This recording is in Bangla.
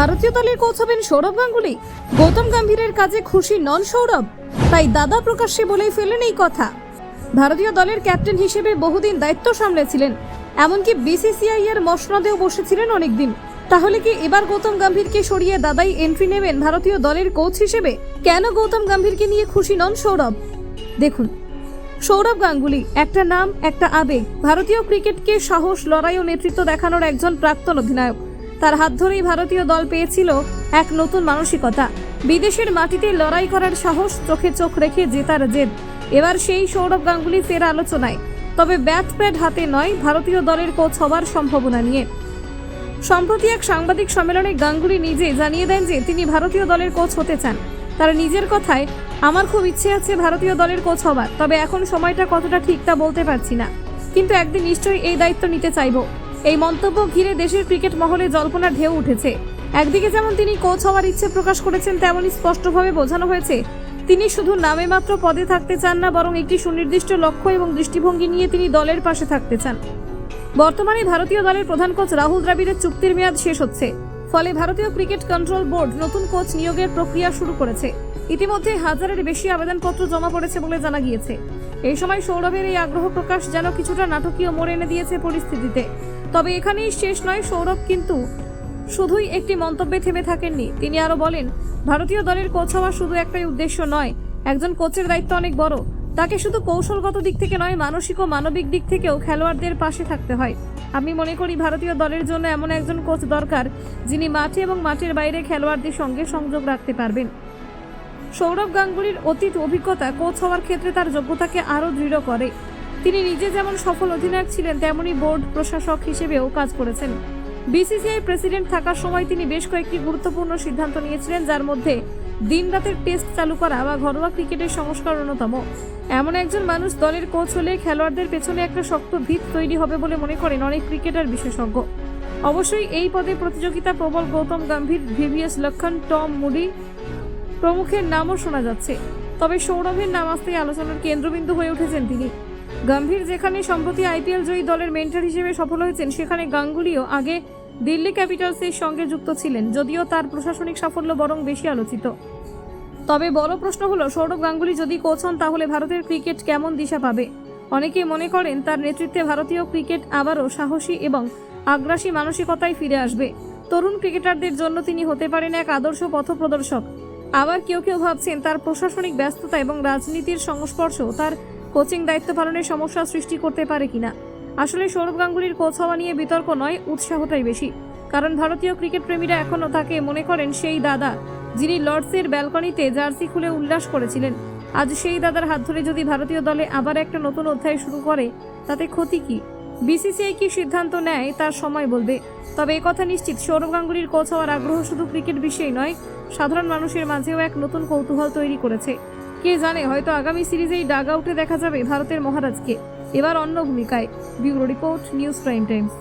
ভারতীয় দলের কোচ হবেন সৌরভ গাঙ্গুলি। গৌতম গম্ভীরের কাজে খুশি নন সৌরভ। তাই দাদা প্রকাশ্যে বলেই ফেলেন এই কথা। ভারতীয় দলের ক্যাপ্টেন হিসেবে বহুদিন দায়িত্ব সামলেছিলেন। এমনকি বিসিসিআই এর মসনদেও বসেছিলেন অনেকদিন। তাহলে কি এবার গৌতম গম্ভীরকে সরিয়ে দাদাই এন্ট্রি নেবেন ভারতীয় দলের কোচ হিসেবে? কেন গৌতম গম্ভীরকে নিয়ে খুশি নন সৌরভ? দেখুন, সৌরভ গাঙ্গুলি একটা নাম, একটা আবেগ। ভারতীয় ক্রিকেটকে সাহস, লড়াই ও নেতৃত্ব দেখানোর একজন প্রাক্তন অধিনায়ক। তার হাত ধরেই ভারতীয় দল পেয়েছিল এক নতুন মানসিকতা। বিদেশের মাটিতে লড়াই করার সাহস চোখে চোখ রেখে জেতার জেদ। এবার সেই সৌরভ গাঙ্গুলি ফের আলোচনায়। তবে ব্যাট প্যাড হাতে নয়, ভারতীয় দলের কোচ হবার সম্ভাবনা নিয়ে। সম্প্রতি এক সাংবাদিক সম্মেলনে গাঙ্গুলি নিজে জানিয়ে দেন যে তিনি ভারতীয় দলের কোচ হতে চান। তার নিজের কথায়, আমার খুব ইচ্ছে আছে ভারতীয় দলের কোচ হবার, তবে এখন সময়টা কতটা ঠিক তা বলতে পারছি না। কিন্তু একদিন নিশ্চয়ই এই দায়িত্ব নিতে চাইব। এই মন্তব্য ঘিরে দেশের ক্রিকেট মহলে জল্পনার ঢেউ উঠেছে। একদিকে যেমন তিনি কোচ হওয়ার ইচ্ছে প্রকাশ করেছেন, তেমনই স্পষ্টভাবে বোঝানো হয়েছে, তিনি শুধু নামে মাত্র পদে থাকতে চান না, বরং একটি সুনির্দিষ্ট লক্ষ্য এবং দৃষ্টিভঙ্গি নিয়ে তিনি দলের পাশে থাকতে চান। বর্তমানে ভারতীয় দলের প্রধান কোচ রাহুল দ্রাবিড়ের চুক্তির মেয়াদ শেষ হচ্ছে, ফলে ভারতীয় ক্রিকেট কন্ট্রোল বোর্ড নতুন কোচ নিয়োগের প্রক্রিয়া শুরু করেছে। ইতিমধ্যে হাজারের বেশি আবেদনপত্র জমা পড়েছে বলে জানা গিয়েছে। এই সময় সৌরভের এই আগ্রহ প্রকাশ যেন কিছুটা নাটকীয় মোড় এনে দিয়েছে পরিস্থিতিতে। তবে এখানেই শেষ নয়, সৌরভ কিন্তু শুধুই একটি মন্তব্যে থেমে থাকেননি। তিনি আরও বলেন, ভারতীয় দলের কোচ হওয়া শুধু একটাই উদ্দেশ্য নয়, একজন কোচের দায়িত্ব অনেক বড়। তাকে শুধু কৌশলগত দিক থেকে নয়, মানসিক ও মানবিক দিক থেকেও খেলোয়াড়দের পাশে থাকতে হয়। আমি মনে করি ভারতীয় দলের জন্য এমন একজন কোচ দরকার, যিনি মাঠে এবং মাঠের বাইরে খেলোয়াড়দের সঙ্গে সংযোগ রাখতে পারবেন। সৌরভ গাঙ্গুলির অতীত অভিজ্ঞতা কোচ হওয়ার ক্ষেত্রে তার যোগ্যতাকে আরও দৃঢ় করে। তিনি নিজে যেমন সফল অধিনায়ক ছিলেন, তেমনি বোর্ড প্রশাসক হিসেবেও কাজ করেছেন। বিসিসিআই প্রেসিডেন্ট থাকার সময় তিনি বেশ কয়েকটি গুরুত্বপূর্ণ সিদ্ধান্ত নিয়েছিলেন, যার মধ্যে দিনরাতের টেস্ট চালু করা বা ঘরোয়া ক্রিকেটের সংস্কার অন্যতম। এমন একজন মানুষ দলের কোচ হলে খেলোয়াড়দের পেছনে একটা শক্ত ভিত তৈরি হবে বলে মনে করেন অনেক ক্রিকেটার বিশেষজ্ঞ। অবশ্যই এই পদে প্রতিযোগিতা প্রবল Gautam Gambhir, VVS Laxman, Tom Moody প্রমুখের নামও শোনা যাচ্ছে। তবে সৌরভের নাম আসতেই আলোচনার কেন্দ্রবিন্দু হয়ে উঠেছেন তিনি। গম্ভীর যেখানে সম্প্রতি আইপিএল জয়ী দলের মেন্টর হিসেবে সফল হয়েছেন, সেখানে গাঙ্গুলিও আগে দিল্লি ক্যাপিটালসের সঙ্গে যুক্ত ছিলেন, যদিও তার প্রশাসনিক সাফল্য বরং বেশি আলোচিত। তবে বড় প্রশ্ন হলো, সৌরভ গাঙ্গুলি যদি কোচ হন, তাহলে ভারতের ক্রিকেট কেমন দিশা পাবে? অনেকেই মনে করেন, তার নেতৃত্বে ভারতীয় ক্রিকেট আবারও সাহসী এবং আগ্রাসী মানসিকতায় ফিরে আসবে। তরুণ ক্রিকেটারদের জন্য তিনি হতে পারেন এক আদর্শ পথপ্রদর্শক। আবার কেউ কেউ ভাবছেন তার প্রশাসনিক ব্যস্ততা এবং রাজনীতির সংস্পর্শ, তার কোচিং দায়িত্ব পালনের সমস্যা সৃষ্টি করতে পারে কিনা? আসলে সৌরভ গাঙ্গুলির কোচ হওয়া নিয়ে বিতর্ক নয়, উৎসাহটাই বেশি। কারণ ভারতীয় ক্রিকেট প্রেমীরা এখনও তাকে মনে করেন সেই দাদা, যিনি লর্ডসের ব্যালকনিতে জার্সি খুলে উল্লাস করেছিলেন। আজ সেই দাদার হাত ধরে যদি ভারতীয় দলে আবার একটা নতুন অধ্যায় শুরু করে, তাতে ক্ষতি কি? বিসিসিআই কি সিদ্ধান্ত নেয়, তার সময় বলবে। তবে কথা নিশ্চিত, সৌরভ গাঙ্গুলির কোচ হওয়ার আগ্রহ শুধু ক্রিকেট বিষয়েই নয়, সাধারণ মানুষের মাঝেও এক নতুন কৌতূহল তৈরি করেছে। কে জানে, হয়তো আগামী সিরিজেই ডাগ আউটে দেখা যাবে ভারতের মহারাজকে। এবার অন্য ভূমিকায়, bureau report, news prime times.